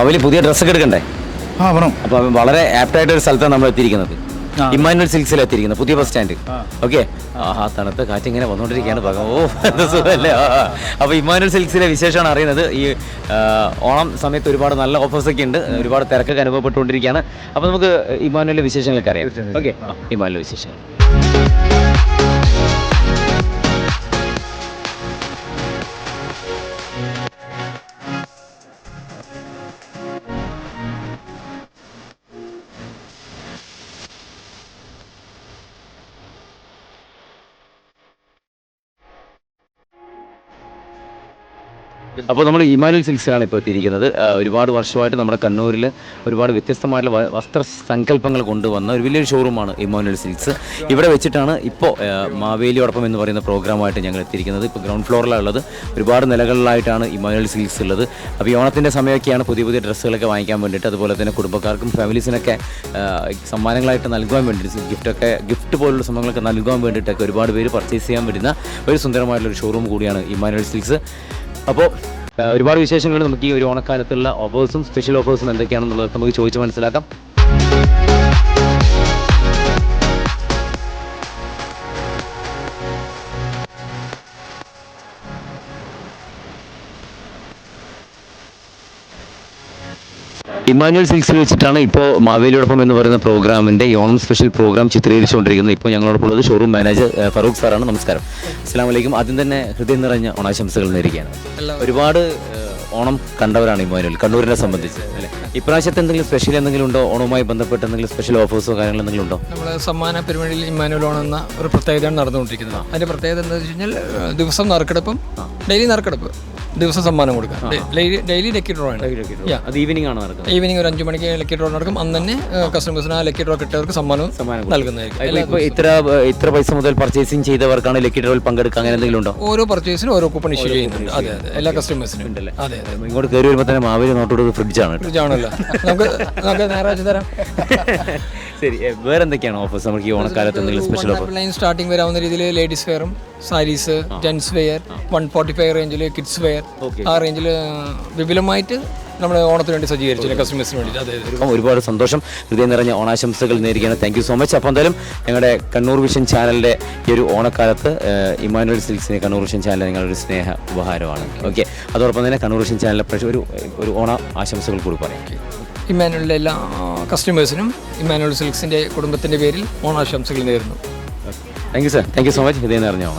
മാവേലി പുതിയ ഡ്രസ്സൊക്കെ എടുക്കണ്ടേ? ആ വേണം. അപ്പൊ വളരെ ആപ്റ്റായിട്ട് ഒരു സ്ഥലത്താണ് നമ്മൾ എത്തിയിരിക്കുന്നത്. ഇമ്മാനുവൽ സിൽക്സിൽ എത്തിയിരിക്കുന്നത് പുതിയ ബസ് സ്റ്റാൻഡ് ഓക്കെ ആ തണുത്ത കാറ്റ് ഇങ്ങനെ വന്നുകൊണ്ടിരിക്കുകയാണ് ഭഗം ഓ എന്ത് സുഖമല്ലേ? ആ, ആ. അപ്പൊ ഇമ്മാനുവൽ സിൽക്സിലെ വിശേഷമാണ് അറിയുന്നത്. ഈ ഓണം സമയത്ത് ഒരുപാട് നല്ല ഓഫേഴ്സ് ഒക്കെ ഉണ്ട്. ഒരുപാട് തിരക്കൊക്കെ അനുഭവപ്പെട്ടുകൊണ്ടിരിക്കുകയാണ്. അപ്പൊ നമുക്ക് ഇമ്മാനുവലിന്റെ വിശേഷങ്ങളൊക്കെ അറിയാം. ഓക്കെ ഇമ്മാനുവൽ വിശേഷങ്ങൾ. അപ്പോൾ നമ്മൾ ഇമാനുൽ സിൽക്സിലാണ് ഇപ്പോൾ എത്തിയിരിക്കുന്നത്. ഒരുപാട് വർഷമായിട്ട് നമ്മുടെ കണ്ണൂരിൽ ഒരുപാട് വ്യത്യസ്തമായിട്ടുള്ള വസ്ത്ര സങ്കല്പങ്ങൾ കൊണ്ടുവന്ന ഒരു വലിയൊരു ഷോറൂമാണ് ഇമാനുവൽ സിൽക്സ്. ഇവിടെ വെച്ചിട്ടാണ് ഇപ്പോൾ മാവേലിയോടൊപ്പം എന്ന് പറയുന്ന പ്രോഗ്രാമായിട്ട് ഞങ്ങൾ എത്തിയിരിക്കുന്നത്. ഇപ്പോൾ ഗ്രൗണ്ട് ഫ്ലോറിലാണ് ഉള്ളത് ഒരുപാട് നിലകളിലായിട്ടാണ് ഇമാനുവൽ സിൽക്സ് ഉള്ളത്. അപ്പോൾ ഓണത്തിന്റെ സമയമൊക്കെയാണ് പുതിയ പുതിയ ഡ്രസ്സുകളൊക്കെ വാങ്ങിക്കാൻ വേണ്ടിയിട്ട് അതുപോലെ തന്നെ കുടുംബക്കാർക്കും ഫാമിലീസിനൊക്കെ സമ്മാനങ്ങളായിട്ട് നൽകുവാൻ വേണ്ടിയിട്ട് ഗിഫ്റ്റൊക്കെ ഗിഫ്റ്റ് പോലുള്ള സംഭവങ്ങളൊക്കെ നൽകുവാൻ വേണ്ടിയിട്ടൊക്കെ ഒരുപാട് പേര് പർച്ചേസ് ചെയ്യാൻ വരുന്ന ഒരു സുന്ദരമായിട്ടുള്ള ഒരു ഷോറൂം കൂടിയാണ് ഇമാനുവൽ സിൽക്സ്. അപ്പോൾ ഒരുപാട് വിശേഷങ്ങൾ നമുക്ക് ഈ ഒരു ഓണക്കാലത്തുള്ള ഓഫേഴ്സും സ്പെഷ്യൽ ഓഫേഴ്സും എന്തൊക്കെയാണെന്നുള്ളത് നമുക്ക് ചോദിച്ച് മനസ്സിലാക്കാം. ഇമാനുവൽ സിൽക്സിൽ വെച്ചിട്ടാണ് ഇപ്പോൾ മാവേലിയോടൊപ്പം എന്ന് പറയുന്ന പ്രോഗ്രാമിന്റെ ഓണം സ്പെഷ്യൽ പ്രോഗ്രാം ചിത്രീകരിച്ചുകൊണ്ടിരിക്കുന്നത്. ഇപ്പോൾ ഞങ്ങളോടൊപ്പം ഉള്ളത് ഷോറൂം മാനേജർ ഫറൂഖ് സാറാണ്. നമസ്കാരം. അസ്സാം വലൈക്കും ആദ്യം തന്നെ ഹൃദയം നിറഞ്ഞ ഓണാശംസകൾ നേരിടുകയാണ് ഒരുപാട് ഓണം കണ്ടവരാണ് ഇമാനുവൽ കണ്ണൂരിനെ സംബന്ധിച്ച് അല്ലേ? ഇപ്രാവശ്യത്തെ എന്തെങ്കിലും സ്പെഷ്യൽ എന്തെങ്കിലും ഉണ്ടോ? ഓണവുമായി ബന്ധപ്പെട്ട് എന്തെങ്കിലും സ്പെഷ്യൽ ഓഫേഴ്സോ കാര്യങ്ങൾ എന്തെങ്കിലും ഉണ്ടോ? നമ്മൾ സമ്മാന പെരുമഴിയിൽ ഇമ്മാനുവൽ ഓണം എന്ന ഒരു പ്രത്യേകതയാണ് നടന്നുകൊണ്ടിരിക്കുന്നത്. അതിന്റെ പ്രത്യേകത എന്താണെന്ന് വെച്ച് കഴിഞ്ഞാൽ ദിവസം നറുക്കെടുപ്പും ഡെയിലി നറുക്കെടുപ്പ്. ദിവസം സമ്മാനം കൊടുക്കാം. ഡെയിലി ലക്കി ഡ്രോ ആണ്. അത് ഈവനിങ് ആണ് നടക്കുന്നത്. ഈവനിങ് ഒരു അഞ്ചു മണിക്ക് ലക്കി ഡ്രോ നടക്കും. അന്ന് തന്നെ കസ്റ്റമേഴ്സിന് ആ ലക്കി ഡ്രോ കിട്ടിയവർക്ക് സമ്മാനവും സമ്മാനം നൽകുന്നതായിരിക്കും. ഇത്ര ഇത്ര പൈസ മുതൽ പർച്ചേസിങ് ചെയ്തവർക്കാണ് ലക്കി ഡ്രോയിൽ പങ്കെടുക്കുക അങ്ങനെ എന്തെങ്കിലും ഉണ്ടോ? ഓരോ പർച്ചേസിനും ഓരോ കൂപ്പൺ ഇഷ്യൂ ചെയ്യുന്നുണ്ട്. അതെ അതെ. എല്ലാ കസ്റ്റമേഴ്സിനും അതെ അതെ. ഇങ്ങോട്ട് കയറി വരുമ്പോൾ തന്നെ മാവേലി നോട്ടോട് ഫ്രിഡ്ജാണ് ഫ്രിഡ്ജാണല്ലോ നമുക്ക് നമുക്ക് ഞായറാഴ്ച തരാം. ശരി വേറെ എന്തൊക്കെയാണ് ഓഫേഴ്സ് നമുക്ക് ഈ ഓണക്കാലത്ത് എന്തെങ്കിലും സ്പെഷ്യൽ ഓഫർ ലൈൻ സ്റ്റാർട്ടിംഗ് വരാവുന്ന രീതിയിൽ ladies വെയറും sarees gents wear one forty five റേഞ്ചിൽ കിഡ്സ് വെയർ ആ റേഞ്ചിൽ വിപുലമായിട്ട് നമ്മൾ ഓണത്തിന് വേണ്ടി സജ്ജീകരിച്ചില്ല കസ്റ്റമേഴ്സിന് വേണ്ടി അതെ ഒരുപാട് സന്തോഷം. ഹൃദയം നിറഞ്ഞ ഓണാശംസകൾ നേരിടുകയാണ് താങ്ക് യു സോ മച്ച് അപ്പോൾ എന്തായാലും ഞങ്ങളുടെ കണ്ണൂർ വിഷൻ ചാനലിന്റെ ഈ ഒരു ഓണക്കാലത്ത് ഇമാനുവൽ സിൽക്സിന് കണ്ണൂർ വിഷൻ ചാനൽ നിങ്ങളൊരു സ്നേഹ ഉപഹാരമാണ്. ഓക്കെ അതോടൊപ്പം തന്നെ കണ്ണൂർ വിഷൻ ചാനലിലെ പ്രേക്ഷ- ഒരു ഒരു ഓണ ആശംസകൾ കൂടി പറയാം. ഇമ്മാനുവലിന്റെ എല്ലാ കസ്റ്റമേഴ്സിനും ഇമ്മാനുവൽ സിൽക്സിന്റെ കുടുംബത്തിന്റെ പേരിൽ ഓണാശംസകൾ നേരുന്നു. Thank you sir thank you so much ഹൃദയം അറിഞ്ഞോ